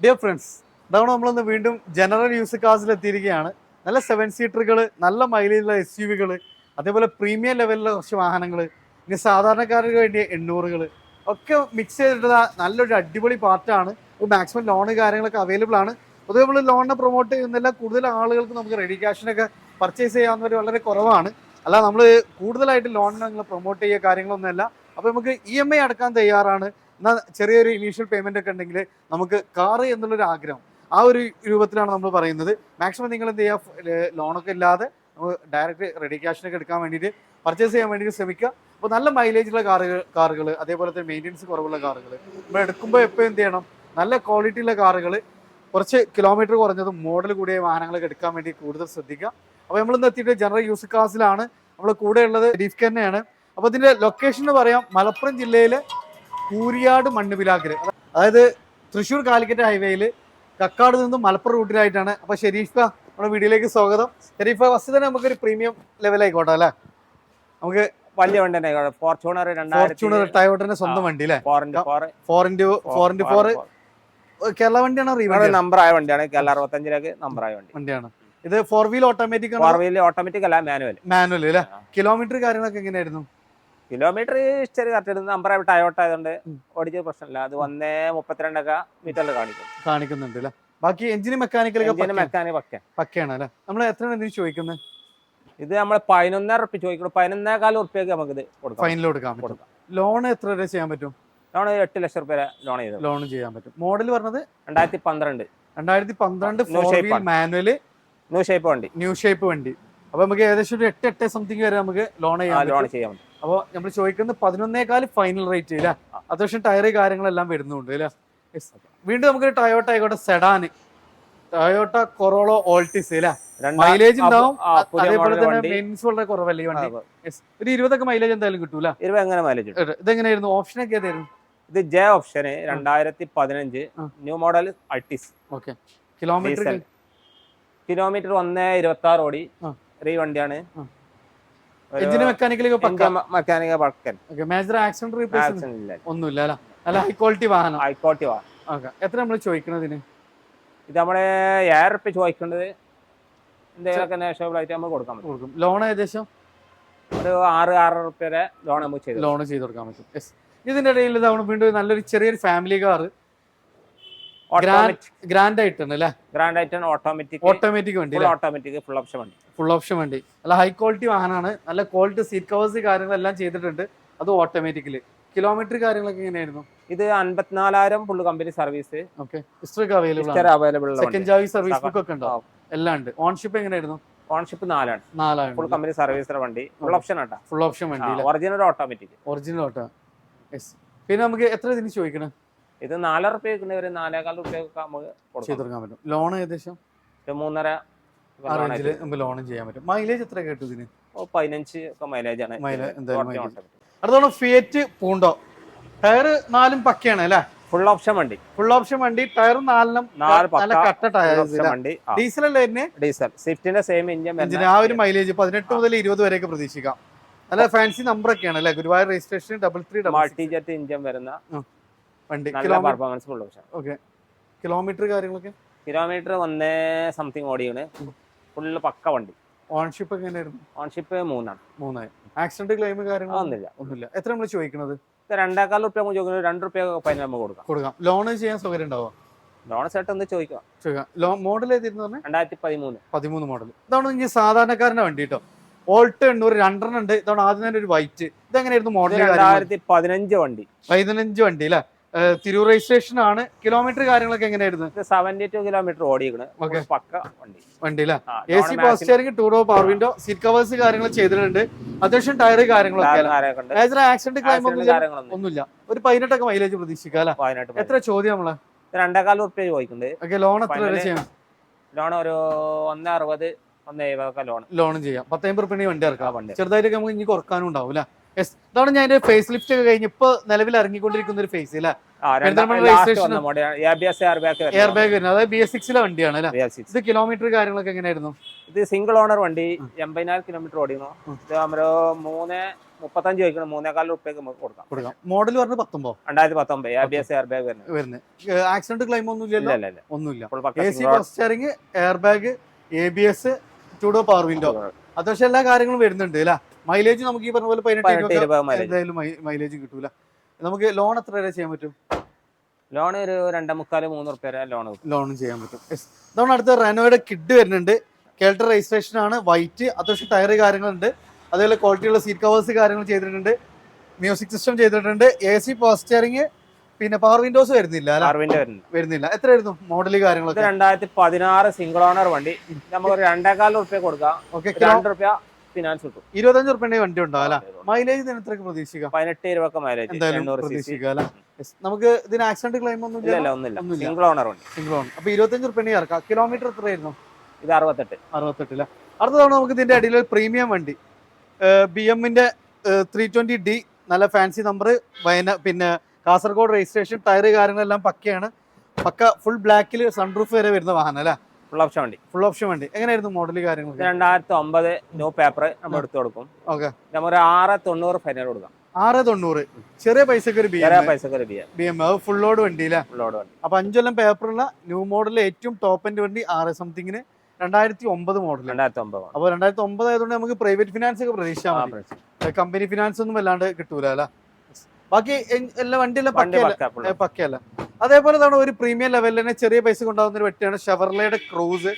Dear friends ഇതാണ് നമ്മളിന്ന് വീണ്ടും ജനറൽ യൂസ് കാസിൽ എത്തിയിരിക്കുകയാണ്. നല്ല സെവൻ സീറ്ററുകൾ നല്ല മൈലേജുള്ള എസ് യു വികൾ അതേപോലെ പ്രീമിയം ലെവലിലെ കുറച്ച് വാഹനങ്ങൾ ഇനി സാധാരണക്കാർക്ക് വേണ്ടിയ എണ്ണൂറുകൾ ഒക്കെ മിക്സ് ചെയ്തിട്ടുള്ള നല്ലൊരു അടിപൊളി പാർട്ടാണ് മാക്സിമം ലോൺ കാര്യങ്ങളൊക്കെ അവൈലബിൾ ആണ്. പൊതുവെ നമ്മൾ ലോണിനെ പ്രൊമോട്ട് ചെയ്യുന്നില്ല കൂടുതൽ ആളുകൾക്ക് നമുക്ക് റെഡി ക്യാഷിനൊക്കെ പർച്ചേസ് ചെയ്യാവുന്നവർ വളരെ കുറവാണ്. അല്ല നമ്മൾ കൂടുതലായിട്ട് ലോണിനെ നിങ്ങൾ പ്രൊമോട്ട് ചെയ്യുക കാര്യങ്ങളൊന്നുമല്ല. അപ്പോൾ നമുക്ക് ഇ എം ഐ അടക്കാൻ തയ്യാറാണ്. എന്നാൽ ചെറിയൊരു ഇനീഷ്യൽ പേയ്മെന്റ് ഒക്കെ ഉണ്ടെങ്കിൽ നമുക്ക് കാറ് എന്നുള്ളൊരു ആഗ്രഹം. ആ ഒരു രൂപത്തിലാണ് നമ്മൾ പറയുന്നത്. മാക്സിമം നിങ്ങൾ എന്ത് ചെയ്യുക ലോണൊക്കെ ഇല്ലാതെ നമുക്ക് ഡയറക്റ്റ് റെഡി ക്യാഷിനൊക്കെ എടുക്കാൻ വേണ്ടിയിട്ട് പർച്ചേസ് ചെയ്യാൻ വേണ്ടിയിട്ട് ശ്രമിക്കുക. അപ്പോൾ നല്ല മൈലേജുള്ള കാറുകൾ കാറുകൾ അതേപോലെ തന്നെ മെയിന്റെനൻസ് കുറവുള്ള കാറുകൾ നമ്മൾ എടുക്കുമ്പോൾ എപ്പോൾ എന്ത് ചെയ്യണം? നല്ല ക്വാളിറ്റിയുള്ള കാറുകൾ കുറച്ച് കിലോമീറ്റർ കുറഞ്ഞതും മോഡൽ കൂടിയ വാഹനങ്ങളൊക്കെ എടുക്കാൻ വേണ്ടി കൂടുതൽ ശ്രദ്ധിക്കുക. അപ്പോൾ നമ്മൾ എത്തിയിട്ട് ജനറൽ യൂസ് കാസിലാണ് നമ്മൾ കൂടെയുള്ളത് ഡിഫ്കന്നെയാണ് അപ്പോൾ ഇതിന്റെ ലൊക്കേഷൻ എന്ന് പറയാം മലപ്പുറം ജില്ലയിലെ കൂരിയാട് മണ്ണുപിലാക്കര് അതായത് തൃശ്ശൂർ കാലിക്കറ്റ് ഹൈവേയിൽ കക്കാട് നിന്നും മലപ്പുറം റൂട്ടിലായിട്ടാണ്. അപ്പോൾ ഷെരീഫ നമ്മുടെ വീഡിയോയിലേക്ക് സ്വാഗതം. ഷെരീഫ ഫസ്റ്റ് തന്നെ നമുക്കൊരു പ്രീമിയം ലെവലായിക്കോട്ടെ അല്ലേ? നമുക്ക് വലിയ വണ്ടി തന്നെ ഫോർച്യൂണർ ഫോർച്യൂണർ ടയോട്ടന്റെ സ്വന്തം വണ്ടി അല്ലേ four into four into four Kerala വണ്ടിയാണോ number ആയ വണ്ടിയാണ്. കേരള അറുപത്തഞ്ചിലേക്ക് നമ്പർ ആയ വണ്ടി. വണ്ടിയാണ്. ഇത് four wheel automatic four wheel automatic അല്ല മാനുവൽ മാനുവൽ അല്ലേ? കിലോമീറ്റർ കാര്യങ്ങളൊക്കെ എങ്ങനെയായിരുന്നു? കിലോമീറ്റർ ചെറിയ കറക്റ്റ് നമ്പർ ആയിട്ട് ടയോട്ട ആയതുകൊണ്ട് ഓടിച്ചത് പ്രശ്നമില്ല. അത് ഒന്നേ മുപ്പത്തിരണ്ടൊക്കെ മീറ്ററിൽ കാണിക്കും. കാണിക്കുന്നുണ്ട് അല്ലേ ബാക്കി എഞ്ചിന് മെക്കാനിക്കൽ എഞ്ചിന് മെക്കാനിക് പക്ക പക്കയാണ് അല്ലേ നമ്മൾ എത്ര എന്തിനു ചോദിക്കുന്നത്? ഇത് നമ്മൾ പതിനൊന്നര ഉറുപ്പ് ചോദിക്കണം പതിനൊന്നേകാൽ ഉറുപ്പ്യക്ക് നമുക്ക് ഇത് കൊടുക്കാം. ഫൈനൽ കൊടുക്കാം. ലോൺ എത്ര വരെ ചെയ്യാൻ പറ്റും? ലോൺ എട്ട് ലക്ഷം റുപ്യ ലോൺ ചെയ്ത്. ലോൺ ചെയ്യാൻ പറ്റും. മോഡൽ പറഞ്ഞത്? രണ്ടായിരത്തി പന്ത്രണ്ട്. രണ്ടായിരത്തി പന്ത്രണ്ട് New four wheel manual new shape വണ്ടി. ന്യൂ ഷേപ്പ് വണ്ടി. അപ്പൊ നമുക്ക് ഏകദേശം ഒരു എട്ട് എട്ട് സംതിങ് വരെ നമുക്ക് ലോൺ ചെയ്യാൻ ലോൺ ചെയ്യാൻ പറ്റും. അപ്പോൾ നമ്മൾ ചോദിക്കുന്നത് പതിനൊന്നേകാൽ ഫൈനൽ റേറ്റ് ഇല്ല അത്യാവശ്യം ടയർ കാര്യങ്ങളെല്ലാം വരുന്നുണ്ട് അല്ലേ Yes. വീണ്ടും നമുക്ക് ടയോട്ട ആയിക്കോട്ടെ സെഡാന് ടയോട്ട കൊറോളോ ഓൾട്ടിസ് അല്ലേ രണ്ടാ- മൈലേജ് ഉണ്ടാവും അതേപോലെ തന്നെ. മെയിൻസ് വളരെ കുറവല്ലേ ഈ വണ്ടി. ഒരു ഇരുപതൊക്കെ മൈലേജ് എന്തായാലും കിട്ടൂല ഇരുപത് അങ്ങനെ മൈലേജ് ഇതെങ്ങനെയായിരുന്നു ഓപ്ഷൻ ഒക്കെ ഏതായിരുന്നു? ഇത് ജെ ഓപ്ഷന് രണ്ടായിരത്തി പതിനഞ്ച് new model Altis okay kilometre kilometre ഒന്ന് ഇരുപത്തി ആറ് ഓടി റീ വണ്ടിയാണ്. എഞ്ചിന് മെക്കാനിക്കലൊക്കെ മെക്കാനിക്ക പഴക്കൻ ഓക്കെ മേജർ ആക്സിഡന്റ് റീപ്ലേസ് ഒന്നുമില്ല അല്ല? നല്ല ഹൈ ക്വാളിറ്റി വാഹനം. ഹൈക്കോട്ടി വാ. ഓക്കെ എത്ര നമ്മൾ ചോദിക്കണതിന്? ഇത് നമ്മളെ ഏഴ് റുപ്യ ചോദിക്കേണ്ടത് എന്തെങ്കിലുമൊക്കെ നാഷണൽ നമ്മൾ കൊടുക്കാൻ പറ്റും. കൊടുക്കും. ലോൺ ഏകദേശം? ഒരു ആറ് ആറ് റുപ്യ വരെ ലോൺ നമുക്ക് ചെയ്തു ലോൺ ചെയ്ത് കൊടുക്കാൻ പറ്റും. ഇതിന്റെ ഇടയിൽ ഇതാണ് വീണ്ടും നല്ലൊരു ചെറിയൊരു ഫാമിലി കാർ ഗ്രാൻഡ് ആയിട്ടാണ് അല്ലേ? ഗ്രാൻഡ് ആയിട്ട് ഓട്ടോമാറ്റിക് ഓട്ടോമാറ്റിക് വണ്ടി ഓട്ടോമാറ്റിക് ഫുൾ ഓപ്ഷൻ വണ്ടി. ഫുൾ ഓപ്ഷൻ വണ്ടി. നല്ല ഹൈ ക്വാളിറ്റി വാഹനമാണ്. നല്ല ക്വാളിറ്റി സീറ്റ് കവേഴ്സ് കാര്യങ്ങളെല്ലാം ചെയ്തിട്ടുണ്ട്. അത് ഓട്ടോമാറ്റിക്കലി കിലോമീറ്റർ കാര്യങ്ങളൊക്കെ എങ്ങനെയായിരുന്നു? ഇത് അൻപത്തിനാലായിരം full company service okay history available second service book ഒക്കെ ഉണ്ടോ? എല്ലാം ഉണ്ട്. ഓൺഷിപ്പ് എങ്ങനെയായിരുന്നു? ഓൺഷിപ്പ് നാലാണ്. നാലാണ്. ഫുൾ കമ്പനി സർവീസിന്റെ വണ്ടി. ഫുൾ ഓപ്ഷൻ ആട്ടാ. ഫുൾ ഓപ്ഷൻ വണ്ടി original automatic original auto yes പിന്നെ നമുക്ക് എത്ര ഇതിന് ചോദിക്കണം? ഇത് നാലര റുപ്യ ഒരു നാലേകാൽ റുപ്യ നമുക്ക് ചെയ്ത് കൊടുക്കാം കൊടുക്കാൻ പറ്റും. ലോൺ ഏകദേശം? മൂന്നര ആ റേഞ്ചിൽ നമുക്ക് ലോണും ചെയ്യാൻ പറ്റും. മൈലേജ് എത്ര കേട്ടു ഇതിന്? പതിനഞ്ച് ഒക്കെ മൈലേജ് ആണ്. അടുത്തോളം ഫിയറ്റ് പൂണ്ടോ ടയർ നാലും പക്കയാണ് അല്ലേ? ഫുൾ ഓപ്ഷൻ വണ്ടി. ഫുൾ ഓപ്ഷൻ വണ്ടി ടയർ നാലിനും നാല് നല്ല കട്ട ടയർ വണ്ടി. ഡീസൽ അല്ലേ ഡീസൽ സ്വിഫ്റ്റിന്റെ സെയിം എഞ്ചിന് ആ ഒരു മൈലേജ് പതിനെട്ട് മുതൽ ഇരുപത് വരെയൊക്കെ പ്രതീക്ഷിക്കാം. നല്ല ഫാൻസി നമ്പർ ഒക്കെയാണ് അല്ലേ? Guruvayur registration double three double multi jet engine വരുന്ന വണ്ടി. Performance full option okay kilometre കാര്യങ്ങളൊക്കെ? കിലോമീറ്റർ ഒന്നേ സംതിങ് ഓടിയാണ്. ഫുള്ള് പക്ക വണ്ടി. ഓൺഷിപ്പ് എങ്ങനെയായിരുന്നു? ഓൺഷിപ്പ് മൂന്നാണ്. മൂന്നായി. ആക്സിഡന്റ് ക്ലെയിം കാര്യങ്ങൾ ഒന്നുമില്ല. ഒന്നുമില്ല. എത്ര നമ്മൾ ചോദിക്കുന്നത് രണ്ടേക്കാൽ റുപ്യ ചോദിക്കുന്നത് രണ്ട് റുപ്യ ഫൈൻ നമുക്ക് കൊടുക്കാം. കൊടുക്കാം. ലോൺ ചെയ്യാൻ സൗകര്യം ഉണ്ടാവുക ലോൺ സെറ്റ് ഒന്ന് ചോദിക്കാം. ചോദിക്കാം. മോഡൽ ഏതായിരുന്നു പറഞ്ഞാൽ രണ്ടായിരത്തി പതിമൂന്ന് പതിമൂന്ന് മോഡൽ ഇതാണ് ഇനി സാധാരണക്കാരന്റെ വണ്ടി കേട്ടോ ഓൾട്ട് എണ്ണൂറ് രണ്ടെണ്ണം ഉണ്ട്. ഇതാണ് ആദ്യം തന്നെ ഒരു വൈറ്റ് ഇതെങ്ങനെയായിരുന്നു ഇത് മോഡൽ രണ്ടായിരത്തി പതിനഞ്ച് വണ്ടി. പതിനഞ്ച് വണ്ടി അല്ലേ തിരൂർ രജിസ്ട്രേഷൻ ആണ്. കിലോമീറ്റർ കാര്യങ്ങളൊക്കെ എങ്ങനെയായിരുന്നു? സെവന്റി ടു കിലോമീറ്റർ ഓടിയിരിക്കുന്നത് പക്ക വണ്ടി. വണ്ടി എ സി പവർ സ്റ്റിയറിംഗ് ടൂറോ പവർ വിൻഡോ സീറ്റ് കവേഴ്സ് കാര്യങ്ങൾ ചെയ്തിട്ടുണ്ട്. അത്യാവശ്യം ടയർ കാര്യങ്ങളൊക്കെ ആക്സിഡന്റ് ക്ലൈം ഒന്നുമില്ല. ഒരു പതിനെട്ടൊക്കെ മൈലേജ് പ്രതീക്ഷിക്കാം അല്ലേ. എത്ര ചോദ്യം നമ്മളെ? രണ്ടേകാൽ റുപ്യ ചോദിക്കുന്നുണ്ട്. ലോൺ എത്ര വരെ ചെയ്യാം? ലോൺ ഒരു ഒന്ന് അറുപത് ഒന്ന് എഴുപതൊക്കെ ലോൺ ലോണും ചെയ്യാം. പത്തമ്പത് റുപ്യ വണ്ടി ഇറക്കാം. വണ്ടി ചെറുതായിട്ടൊക്കെ നമുക്ക് ഇനി കുറക്കാനും ഉണ്ടാവും അല്ലേ? യെസ് ഇതാണ് ഞാൻ ഫേസ് ലിഫ്റ്റ് ഒക്കെ കഴിഞ്ഞ് ഇപ്പൊ നിലവിൽ ഇറങ്ങിക്കൊണ്ടിരിക്കുന്ന ഒരു ഫേസ് അല്ലേ എയർ ബാഗ് എയർ വരുന്നത്. അതായത് ബി എസ് സിക്സിലെ വണ്ടിയാണ് അല്ലേ? ഇത് കിലോമീറ്റർ കാര്യങ്ങളൊക്കെ എങ്ങനെയായിരുന്നു? ഇത് സിംഗിൾ ഓണർ വണ്ടി. എൺപതിനായിരം കിലോമീറ്റർ ഓടിക്കുന്നു ഇത് നമ്മൾ മൂന്ന് മുപ്പത്തഞ്ച് ചോദിക്കണം മൂന്നേകാൽ റുപ്യക്ക് നമുക്ക് കൊടുക്കാം. കൊടുക്കാം. മോഡൽ പറഞ്ഞു പത്തൊമ്പോ രണ്ടായിരത്തി പത്തൊമ്പത്. A B S air bag വരുന്നത്. വരുന്നത് ആക്സിഡന്റ് ക്ലെയിം ഒന്നും ഇല്ല ഇല്ലല്ലോ? ഇല്ല ഇല്ല ഒന്നുമില്ല. A C steering air bag A B S ടൂഡോ power window. അത്യാവശ്യം എല്ലാ കാര്യങ്ങളും വരുന്നുണ്ട് അല്ലേ? മൈലേജ് നമുക്ക് ഈ പറഞ്ഞ പോലെ പതിനെട്ട്. എന്തായാലും മൈലേജ് കിട്ടൂല. നമുക്ക് ലോൺ എത്ര വരെ ചെയ്യാൻ പറ്റും? ലോൺ ഒരു രണ്ടേ മുക്കാൽ മൂന്ന് റുപ്യ വരെ ലോൺ ലോണും ചെയ്യാൻ പറ്റും. ഇതാണ് അടുത്ത റെനോയുടെ കിഡ് വരുന്നുണ്ട്. കേൾട്ടർ രജിസ്ട്രേഷൻ ആണ്. വൈറ്റ് അത്യാവശ്യം ടയർ കാര്യങ്ങളുണ്ട്. അതേപോലെ ക്വാളിറ്റിയുള്ള സീറ്റ് കവേഴ്സ് കാര്യങ്ങൾ ചെയ്തിട്ടുണ്ട്. മ്യൂസിക് സിസ്റ്റം ചെയ്തിട്ടുണ്ട്. എ സി പവർ സ്റ്റിയറിംഗ് പിന്നെ പവർ വിൻഡോസ് വരുന്നില്ല വരുന്നില്ല. എത്രയായിരുന്നു മോഡൽ കാര്യങ്ങളൊക്കെ? രണ്ടായിരത്തി പതിനാറ് സിംഗിൾ ഓണർ വണ്ടി നമുക്ക് രണ്ടേകാൽ റുപ്യ കൊടുക്കാം. ഓക്കെ രണ്ട് റുപ്യ ഫിനാൻസ് കിട്ടും. ഇരുപത്തഞ്ച് റുപ്യന്റെ വണ്ടി ഉണ്ടാവും അല്ല? മൈലേജ് പ്രതീക്ഷിക്കാം? പതിനെട്ട് രൂപ മൈലേജ് പ്രതീക്ഷിക്കാം നമുക്ക് ഇതിന് ആക്സിഡന്റ് ക്ലെയിം ഒന്നും ഇല്ല ഒന്നുമില്ല. സിംഗിൾ ഓണർ വണ്ടി. സിംഗിൾ ഓണർ അപ്പൊ ഇരുപത്തഞ്ച് റുപ്യന്റെ ഇറക്കാം. കിലോമീറ്റർ എത്രയായിരുന്നു? ഇത് അറുപത്തെട്ട്. അറുപത്തെട്ടില്ല അടുത്ത തവണ നമുക്ക് ഇതിന്റെ അടിയിൽ ഒരു പ്രീമിയം വണ്ടി. ബി എമ്മിന്റെ ത്രീ ട്വന്റി ഡി നല്ല ഫാൻസി നമ്പർ വയന പിന്നെ കാസർഗോഡ് രജിസ്ട്രേഷൻ ടയർ കാര്യങ്ങളെല്ലാം പക്കയാണ്. പക്ക ഫുൾ ബ്ലാക്കിൽ സൺറൂഫ് വരെ വരുന്ന വാഹനം അല്ലേ? ഫുൾ ഓപ്ഷൻ വണ്ടി. ഫുൾ ഓപ്ഷൻ വണ്ടി. എങ്ങനെയായിരുന്നു മോഡൽ കാര്യങ്ങൾ രണ്ടായിരത്തി ഒമ്പത് ന്യൂ പേപ്പർ നമ്മൾ എടുത്തു കൊടുക്കും. ഓക്കെ. നമ്മൾ ആറ് തൊണ്ണൂറ് ഫൈനൽ കൊടുക്കാം. ആറ് തൊണ്ണൂറ്. ചെറിയ പൈസക്ക് ഒരു ബി ചെറിയ എം പൈസക്ക് ഒരു ബിയ ബി എം അത് ഫുൾ ലോഡ് വണ്ടി അല്ലേ? ഫുള്ളോട് വണ്ടി. അപ്പൊ അഞ്ചൊല്ലം പേപ്പറുള്ള ന്യൂ മോഡലിലെ ഏറ്റവും ടോപ്പ് എൻഡ് വണ്ടി ആറ് സംതിങ്ങിന് രണ്ടായിരത്തി ഒമ്പത് മോഡൽ രണ്ടായിരത്തി ഒമ്പത് അപ്പൊ രണ്ടായിരത്തി ഒമ്പത് ആയതുകൊണ്ട് നമുക്ക് പ്രൈവറ്റ് ഫിനാൻസ് ഒക്കെ പ്രതീക്ഷിച്ചാൽ. കമ്പനി ഫിനാൻസ് ഒന്നും വല്ലാണ്ട് കിട്ടൂല അല്ല? ബാക്കി എല്ലാ വണ്ടിയെല്ലാം പക്കയല്ല? അതേപോലെ തന്നെ ഒരു പ്രീമിയം ലെവലിൽ തന്നെ ചെറിയ പൈസ കൊണ്ടാകുന്ന ഒരു വെട്ടിയാണ് ഷെവർലയുടെ ക്രൂസ്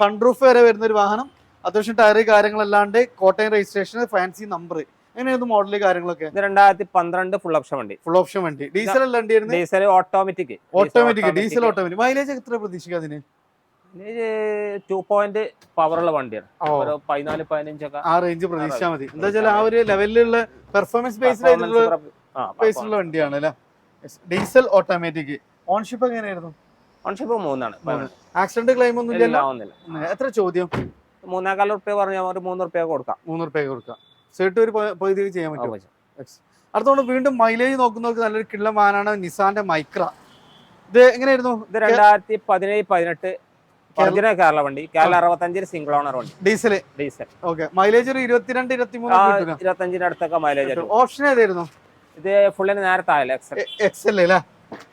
സൺറൂഫ് വരെ വരുന്ന ഒരു വാഹനം. അത്യാവശ്യം ടയർ കാര്യങ്ങളല്ലാണ്ട് കോട്ടയം രജിസ്ട്രേഷൻ ഫാൻസി നമ്പർ എങ്ങനെയായിരുന്നു മോഡൽ കാര്യങ്ങളൊക്കെ? രണ്ടായിരത്തി പന്ത്രണ്ട് ഫുൾ ഓപ്ഷൻ വണ്ടി. ഫുൾ ഓപ്ഷൻ വണ്ടി. ഡീസൽ അല്ലാണ്ട് diesel automatic automatic diesel automatic mileage എത്ര പ്രതീക്ഷിക്കാം അതിന്? ടു പോയിന്റ് പവറുള്ള വണ്ടിയാണ്. ഒരു പതിനാല് പതിനഞ്ചൊക്കെ ആ റേഞ്ച് പ്രതീക്ഷിച്ചാൽ മതി. എന്താ വെച്ചാൽ ആ ഒരു ലെവലിലുള്ള പെർഫോമൻസ് ബേസ്ഡ് ബേസിലുള്ള വണ്ടിയാണ് അല്ലേ? ഡീസൽ ഓട്ടോമാറ്റിക് ഓൺഷിപ്പ് എങ്ങനെയായിരുന്നു? ഓൺഷിപ്പ് മൂന്നാണ്. ആക്സിഡന്റ് ക്ലെയിം ഒന്നും ഇല്ല എത്ര ചോദ്യം? മൂന്നേക്കാൽ റുപ്യ പറഞ്ഞാൽ ഒരു മൂന്ന് റുപ്യ കൊടുക്കാം. മൂന്ന് റുപ്യ കൊടുക്കാം. സേട്ട് ഒരു പകുതി ചെയ്യാൻ പറ്റും. അടുത്തോണ്ട് വീണ്ടും മൈലേജ് നോക്കുന്നവർക്ക് നല്ലൊരു കിള്ള വാനാണ് നിസാന്റെ മൈക്ര ഇത് എങ്ങനെയായിരുന്നു? ഇത് രണ്ടായിരത്തി പതിനേഴ് പതിനെട്ട് ഒറിജിനൽ കേരള വണ്ടി. കേരള അറുപത്തഞ്ചിന് സിംഗിൾ ഓണർ വണ്ടി. ഡീസൽ ഡീസൽ ഓക്കെ മൈലേജ് ഒരു ഇരുപത്തിരണ്ട് ഇരുപത്തി ആ മൂന്ന് ഇരുപത്തഞ്ചിന്റെ അടുത്തൊക്കെ മൈലേജ് ഓപ്ഷൻ ഏതായിരുന്നു? ഇത് ഫുള്ളിന് നേരത്തെ എക്സൽ എക്സ് അല്ലേ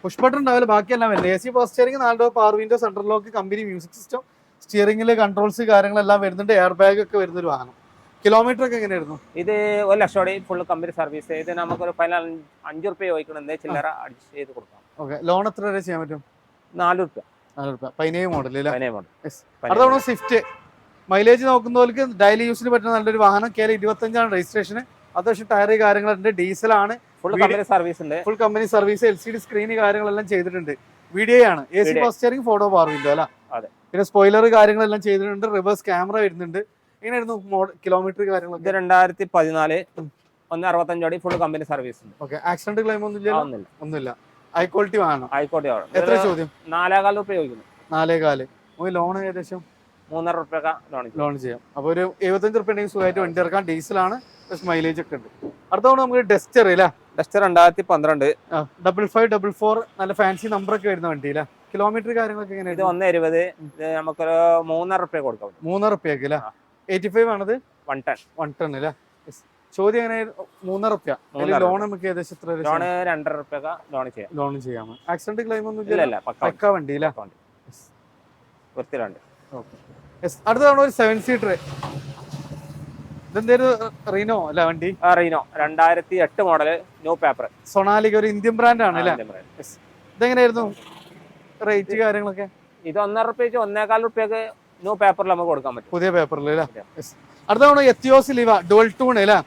പുഷ് ബട്ടൺ ഉണ്ടാവില്ല ബാക്കിയെല്ലാം വരില്ല എ സി പവർ സ്റ്റിയറിംഗ് നാല് door power window central lock company music system സ്റ്റിയറിംഗിൽ controls കാര്യങ്ങളെല്ലാം വരുന്നുണ്ട്. എയർ ബാഗ് ഒക്കെ വരുന്ന ഒരു വാഹനം. കിലോമീറ്റർ ഒക്കെ എങ്ങനെയായിരുന്നു? ഇത് ഒരു ലക്ഷോടെ ഫുൾ കമ്പനി സർവീസ് ഇത് നമുക്കൊരു ഫൈനൽ അഞ്ചു റുപ്യ ചോദിക്കണം. എന്തേ ചില്ലറ അഡ്ജസ്റ്റ് ചെയ്ത് കൊടുക്കാം. ഓക്കെ ലോൺ എത്ര വരെ ചെയ്യാൻ പറ്റും? നാല് റുപ്യ നാല് റുപ്യ പതിനേഴ് മോഡൽ അതാണ് സ്വിഫ്റ്റ് മൈലേജ് നോക്കുന്നവർക്ക് ഡെയിലി യൂസിന് പറ്റുന്ന നല്ലൊരു വാഹനം കേരള ഇരുപത്തഞ്ചാണ് രജിസ്ട്രേഷന് അത്യാവശ്യം ടയർ കാര്യങ്ങളുണ്ട്. ഡീസലാണ് ഫുൾ കമ്പനി സർവീസ് ഉണ്ട്. Full company service L C D screen കാര്യങ്ങളെല്ലാം ചെയ്തിട്ടുണ്ട്. വീഡിയോ ആണ് എ സി പോസ്റ്ററിംഗ് സ്റ്റിയറിംഗ് ഫോട്ടോ പവർ വിൻഡോ അല്ല? അതെ. പിന്നെ സ്പോയിലർ കാര്യങ്ങളെല്ലാം ചെയ്തിട്ടുണ്ട്. റിവേഴ്സ് ക്യാമറ വരുന്നുണ്ട്. എങ്ങനെയായിരുന്നു കിലോമീറ്റർ കാര്യങ്ങളൊക്കെ. രണ്ടായിരത്തി പതിനാല് ഒന്ന് അറുപത്തഞ്ചോടി ഫുൾ കമ്പനി സർവീസ് ഉണ്ട്. ഓക്കെ ആക്സിഡന്റ് ക്ലെയിം ഒന്നും ഇല്ല ഒന്നുമില്ല. ഒന്നുമില്ല. ഹൈ ക്വാളിറ്റി വേണം ഹൈ ക്വാളിറ്റി വേണം എത്ര ചോദ്യം? നാലേകാൽ രൂപ ചോദിക്കുന്നു നാലേ കാൽ ലോൺ ഏകദേശം മൂന്നര റുപ്യ ലോൺ ലോൺ ചെയ്യാം. അപ്പോൾ ഒരു എഴുപത്തഞ്ച് റുപ്യ ഉണ്ടെങ്കിൽ സുഖമായിട്ട് വണ്ടി ഇറക്കാം. ഡീസലാണ് പ്ലസ് മൈലേജ് ഒക്കെ ഉണ്ട്. അടുത്ത തവണ നമുക്ക് ഡസ്റ്റർ അല്ലേ? ഡസ്റ്റ് രണ്ടായിരത്തി പന്ത്രണ്ട് ഡബിൾ ഫൈവ് ഡബിൾ ഫോർ നല്ല ഫാൻസി നമ്പർ ഒക്കെ വരുന്ന വണ്ടിയില്ല? കിലോമീറ്റർ കാര്യങ്ങളൊക്കെ ഇത് എങ്ങനെയാണ് ഒന്ന് ഇരുപത് ഇത് നമുക്കൊരു മൂന്നര റുപ്യ കൊടുക്കാം മൂന്നര റുപ്യക്ക് അല്ലേ. എയ്റ്റി ഫൈവ് ആണത്? വൺ ടൺ വൺ ടൺ അല്ലേ ചോദ്യം എങ്ങനെ? മൂന്നര റുപ്യ ലോൺ നമുക്ക് ഏകദേശം എത്ര ലോണ് രണ്ടര റുപ്യ ലോൺ ചെയ്യാം. ലോൺ ചെയ്യാം. ആക്സിഡന്റ് ക്ലെയിം ഒന്നും ഇല്ല പക്ക വണ്ടി. വൃത്തിയിലുണ്ട് Yes. അടുത്ത തവണ ഒരു സെവൻ സീറ്റർ ഇതെന്തേലും റീനോ അല്ല വണ്ടി? ആ റീനോ. രണ്ടായിരത്തി എട്ട് മോഡൽ ന്യൂ പേപ്പർ സൊണാലിക ഒരു ഇന്ത്യൻ ബ്രാൻഡ് ആണ് അല്ലേ? ഇതെങ്ങനെയായിരുന്നു റേറ്റ് കാര്യങ്ങളൊക്കെ? ഇത് ഒന്നര റുപ്യക്ക് ഒന്നേകാൽ റുപ്യക്ക് ന്യൂ പേപ്പറിൽ നമുക്ക് കൊടുക്കാൻ പറ്റും. പുതിയ പേപ്പറിൽ. അടുത്ത തവണ എത്തിയോസ് ലിവ ഡുവൽ ടൂൺ അല്ലേ?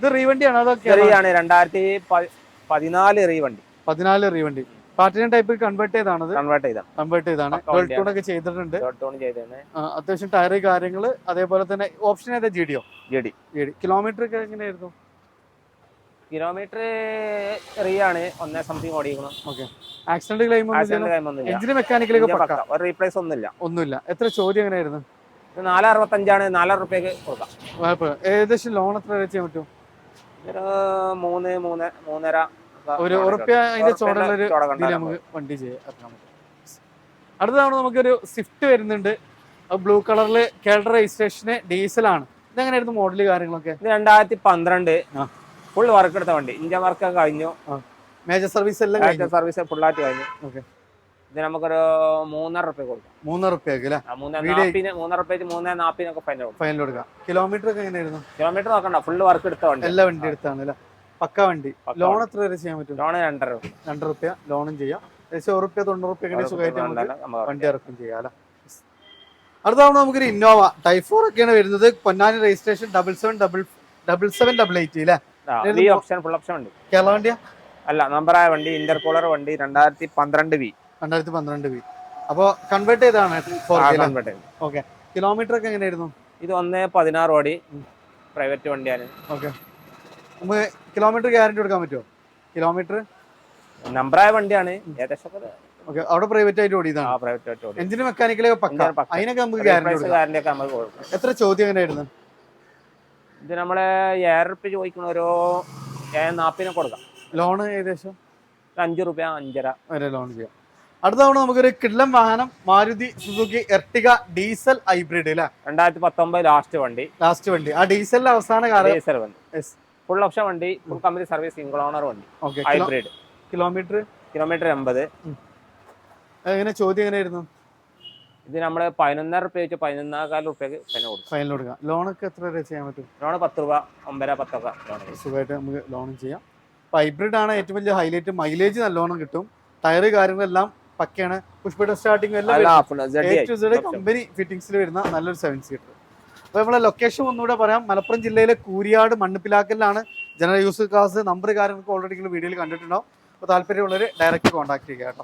ഇത് റീവണ്ടിയാണ് അതൊക്കെ ചെറിയാണ് രണ്ടായിരത്തി പ- പതിനാല് റീവണ്ടി. പതിനാല് റീവണ്ടി. പാർട്ടിനൻ ടൈപ്പ് കൺവേർട്ട് ചെയ്താണ് കൺവേർട്ട് ചെയ്താണ്. കൺവേർട്ട് ചെയ്താണ്. ടൂൺ ഒക്കെ ചെയ്തിട്ടുണ്ട്. അത്യാവശ്യം ടയർ കാര്യങ്ങൾ അതേപോലെ തന്നെ ഓപ്ഷൻ ഏതാ? G deo G D G D kilometre ഒക്കെ എങ്ങനെയായിരുന്നു? കിലോമീറ്റർ ആണ്. ഒന്നേ സംതിങ് ഓടിക്കണം ഓക്കെ ആക്സിഡന്റ് ക്ലെയിം എഞ്ചിന് മെക്കാനിക്കലൊക്കെ. ഒരു റീപ്ലേസ് ഒന്നുമില്ല. ഒന്നുമില്ല. എത്ര ചോദ്യം എങ്ങനെയായിരുന്നു? ഇത് നാല് അറുപത്തഞ്ചാണ് നാലര റുപ്യക്ക് കൊടുക്കാം. ഏകദേശം ലോൺ എത്ര ചെയ്യാൻ പറ്റും? മൂന്ന് മൂന്ന് മൂന്നര ഒരു ഉറപ്പ്യ അതിന്റെ ഒരു നമുക്ക് വണ്ടി ചെയ്യാം. ഇറക്കാൻ പറ്റും അടുത്ത തവണ നമുക്കൊരു സ്വിഫ്റ്റ് വരുന്നുണ്ട്. ബ്ലൂ കളറിൽ കേരള രജിസ്ട്രേഷന് ഡീസലാണ്. ഇതെങ്ങനെയായിരുന്നു മോഡൽ കാര്യങ്ങളൊക്കെ? ഇത് രണ്ടായിരത്തി പന്ത്രണ്ട്. ഫുൾ വർക്ക് എടുത്ത വണ്ടി. ഇന്ത്യ വർക്ക് ഒക്കെ കഴിഞ്ഞു. മേജർ സർവീസ് എല്ലാം കഴിഞ്ഞു? സർവീസ് ഫുള്ളായിട്ട് കഴിഞ്ഞു. ഓക്കെ. ഇത് നമുക്കൊരു മൂന്നര റുപ്യ കൊടുക്കാം. മൂന്നര നാപ്പിന് മൂന്നര റുപ്യ മൂന്നേ നാപ്പിനൊക്കെ ഫൈൻ ഫൈനൽ കൊടുക്കാം. കിലോമീറ്റർ ഒക്കെ എങ്ങനെയായിരുന്നു? കിലോമീറ്റർ നോക്കണ്ട ഫുൾ വർക്ക് എടുത്ത വണ്ടി. എല്ലാ വണ്ടി എടുത്താണ് അല്ലേ? പക്ക വണ്ടി. ലോൺ എത്ര വരെ ചെയ്യാൻ പറ്റും? ലോൺ രണ്ടര രൂപ. രണ്ട് റുപ്യ. ലോണും ചെയ്യാം. ഏകദേശം റുപ്യ തൊണ്ണൂറ് റുപ്യ സുഖമായിട്ട് നമുക്ക് വണ്ടി ഇറക്കും ചെയ്യാം അല്ലേ? അടുത്ത തവണ നമുക്കൊരു ഇന്നോവ ടൈഫോർ ഒക്കെയാണ് വരുന്നത്. Ponnani registration double seven double double seven double eight അല്ലേ? ഓപ്ഷൻ ഫുൾ ഓപ്ഷൻ ഉണ്ട്. കേരള വണ്ടിയാ? അല്ല നമ്പർ നമ്പറായ വണ്ടി ഇന്റർ ഇന്റർകൂളർ വണ്ടി രണ്ടായിരത്തി പന്ത്രണ്ട് വി രണ്ടായിരത്തി പന്ത്രണ്ട് വി അപ്പോൾ കൺവേർട്ട് ചെയ്താണ് ഓക്കെ കിലോമീറ്റർ ഒക്കെ എങ്ങനെയായിരുന്നു? ഇത് ഒന്ന് പതിനാറ് ഓടി പ്രൈവറ്റ് വണ്ടിയാണ്. ഓക്കെ നമുക്ക് കിലോമീറ്റർ ഗ്യാരണ്ടി കൊടുക്കാൻ പറ്റുമോ? കിലോമീറ്റർ നമ്പറായ വണ്ടിയാണ്. ഏകദേശം ഓക്കെ അവിടെ പ്രൈവറ്റ് ആയിട്ട് ഓടിയതാണ്. എഞ്ചിന് മെക്കാനിക്കലേ പക്ക? അതിനൊക്കെ നമുക്ക് ഗ്യാരണ്ടി എത്ര ചോദ്യം എങ്ങനെയായിരുന്നു? ഇത് നമ്മളെ ഏഴ് റുപ്യ ചോദിക്കണ ഏഴ് നാപ്പിനെ കൊടുക്കാം. ലോൺ ഏകദേശം? അഞ്ച് റുപ്യ അഞ്ചര. വരെ ലോൺ ചെയ്യാം. അടുത്ത തവണ നമുക്കൊരു കിള്ളം വാഹനം Maruti Suzuki Ertiga diesel hybrid അല്ലേ രണ്ടായിരത്തി പത്തൊമ്പത് ലാസ്റ്റ് വണ്ടി. ലാസ്റ്റ് വണ്ടി. ആ ഡീസലിന്റെ അവസാന കാലം ഡീസൽ വണ്ടി. ഫുൾ ഓപ്ഷൻ വണ്ടി full company service single owner വണ്ടി. ഹൈബ്രിഡ് കിലോമീറ്റർ കിലോമീറ്റർ എൺപത്. എങ്ങനെ ചോദ്യം എങ്ങനെയായിരുന്നു? ഇത് നമ്മൾ പതിനൊന്നര റുപ്യ വെച്ച് പതിനൊന്നേകാൽ റുപ്യക്ക് ഫൈനൽ കൊടുക്കും. ഫൈനൽ കൊടുക്കാം. ലോണൊക്കെ എത്ര രൂപ ചെയ്യാൻ പറ്റും? ലോൺ പത്ത് രൂപ ഒമ്പര പത്തൊക്കെ സുഖമായിട്ട് നമുക്ക് ലോണും ചെയ്യാം. അപ്പോൾ ഹൈബ്രിഡ് ആണ് ഏറ്റവും വലിയ ഹൈലൈറ്റ് മൈലേജ് നല്ലോണം കിട്ടും. ടയർ കാര്യങ്ങളെല്ലാം പക്കയാണ്. പുഷ്പയുടെ സ്റ്റാർട്ടിംഗ് എല്ലാം കമ്പനി ഫിറ്റിംഗ്സിൽ വരുന്ന നല്ലൊരു സെവൻ സീറ്റർ അപ്പോൾ നമ്മളെ ലൊക്കേഷൻ ഒന്നുകൂടെ പറയാം. മലപ്പുറം ജില്ലയിലെ കൂരിയാട് മണ്ണുപ്പിലാക്കലിലാണ് ജനറൽ യൂസ് ക്ലാസ് നമ്പർ കാര്യങ്ങളൊക്കെ ഓൾറെഡി നിങ്ങൾ വീഡിയോയിൽ കണ്ടിട്ടുണ്ടാവും. അപ്പോൾ താല്പര്യമുള്ളവർ ഡയറക്റ്റ് കോൺടാക്ട് ചെയ്യുക കേട്ടോ.